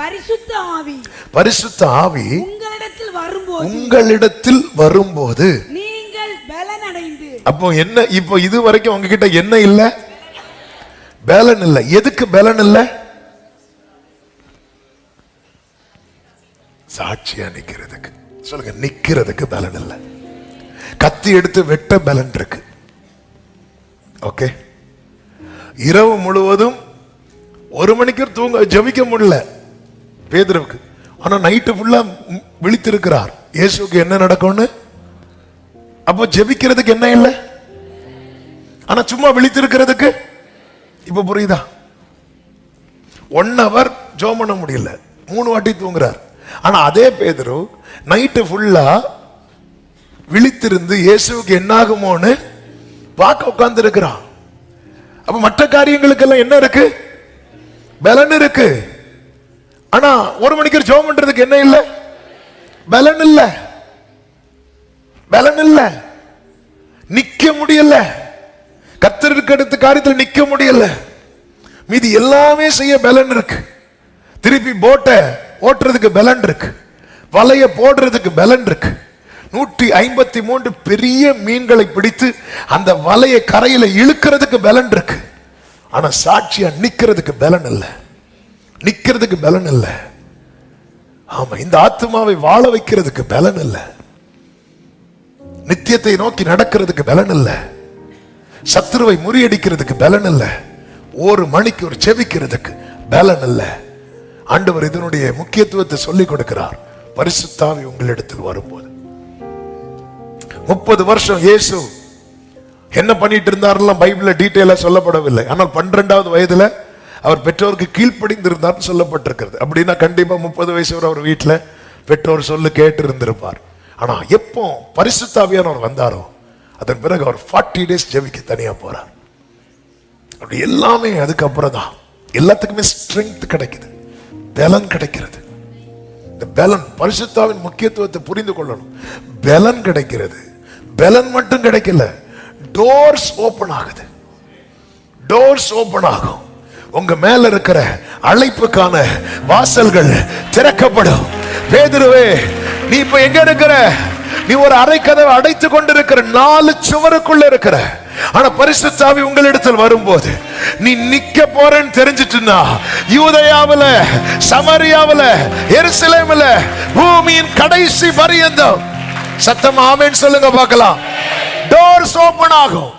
பரிசுத்த ஆவி. பரிசுத்த ஆவி உங்களிடத்தில் வரும்போது உங்களிடத்தில் வரும்போது. நீங்கள் பலன் அடைந்து அப்போ என்ன இப்போ இது வரைக்கும் உங்ககிட்ட என்ன இல்ல? பேலன் இல்ல. எதுக்கு பேலன் இல்ல? சாட்சியா நிக்கிறதுக்கு. சொல்லுங்க நிக்கிறதுக்கு பேலன் இல்ல. கத்தி எடுத்து வெட்ட பேலன் இருக்கு. ஓகே? இரவு முழுவதும் ஒரு மணிக்கு தூங்க ஜெபிக்க முடியல. பேதுருவுக்கு. ஆனா நைட்டு ஃபுல்லா விழித்திருக்கிறார். இயேசுக்கு என்ன நடக்கும்னு? அப்போ ஜெபிக்கிறதுக்கு என்ன இல்லை? ஆனா சும்மா விழித்திருக்கிறதுக்கு? இப்போ புரியுதா? ஒன் ஹவர் ஜோம் பண்ண முடியல. மூணு வாட்டி தூங்குறார். ஆனா அதே பேதரு நைட்டு ஃபுல்லா விழித்திருந்து இயேசுவுக்கு என்னாகுமோன்னு பார்க்க உட்கார்ந்து இருக்கிறான் அப்போ மற்ற காரியங்களுக்கெல்லாம் என்ன இருக்கு? பலன் இருக்கு. ஆனா ஒரு மணிக்கு ஜோம் பண்றதுக்கு என்ன இல்லை? பலன் இல்லை. பலன் இல்ல. நிக்க முடியல. கத்தருக்கு அடுத்த காரியத்தில் நிக்க முடியல. மீதி எல்லாமே செய்ய பலன் இருக்கு. திருப்பி போட்டை ஓட்டுறதுக்கு பலன் இருக்கு. வலைய போடுறதுக்கு பலன் இருக்கு. நூற்றி ஐம்பத்தி மூன்று பெரிய மீன்களை பிடித்து அந்த வலையை கரையில இழுக்கிறதுக்கு பலன் இருக்கு. ஆனா சாட்சியா நிக்கிறதுக்கு பலன் இல்லை. நிற்கிறதுக்கு பலன் இல்ல. ஆமா இந்த ஆத்மாவை வாழ வைக்கிறதுக்கு பலன் இல்லை. நித்தியத்தை நோக்கி நடக்கிறதுக்கு பலன் இல்லை. சத்துருவை முறியடிக்கிறதுக்கு பலன் இல்ல. ஒரு மணிக்கு ஒரு செவிக்கிறதுக்கு பலன் இல்ல. ஆண்டவர் இதனுடைய முக்கியத்துவத்தை சொல்லிக் கொடுக்கிறார். பரிசுத்தாவி உங்களிடத்தில் வரும்போது. முப்பது வருஷம் இயேசு என்ன பண்ணிட்டு இருந்தாரெல்லாம் பைபிள்ல டீட்டெயிலா சொல்லப்படவில்லை. ஆனால் பன்னிரெண்டாவது வயதுல அவர் பெற்றோருக்கு கீழ்ப்படிந்திருந்தார்னு சொல்லப்பட்டிருக்கிறது. அப்படின்னா கண்டிப்பாக முப்பது வயசு வரை அவர் வீட்டில் பெற்றோர் சொல்லு கேட்டு இருந்திருப்பார் ஆனால் எப்போ பரிசுத்தாவியானவர் வந்தாரோ அதன் பிறகு அவர் ஃபார்ட்டி டேஸ் ஜெபிக்க தனியாக போகிறார் அப்படி எல்லாமே அதுக்கப்புறம் தான். எல்லாத்துக்குமே ஸ்ட்ரென்த் கிடைக்குது. பலன் கிடைக்கிறது. இந்த பலன் பரிசுத்தாவின் முக்கியத்துவத்தை புரிந்து கொள்ளணும். பலன் கிடைக்கிறது. பலன் மட்டும் கிடைக்கல. டோர்ஸ் ஓப்பன் ஆகுது. டோர்ஸ் ஓப்பன் ஆகும். உங்க மேல இருக்கிற அழைப்புக்கான வாசல்கள் திறக்கப்படும். பேதுருவே நீ இப்ப எங்க இருக்கிற? நீ ஒரு அரை கதவை அடைத்து கொண்டிருக்கிற நாலு சுவருக்குள்ள இருக்கிற. ஆனா பரிசுத்தாவி உங்களிடத்தில் வரும்போது நீ நிக்க போறேன்னு தெரிஞ்சிட்டுனா யூதயாவில சமரியாவில எருசலேமில் பூமியின் கடைசி பரியந்தம். சத்தம் ஆமேன்னு சொல்லுங்க பார்க்கலாம். டோர்ஸ் ஓபன் ஆகும்.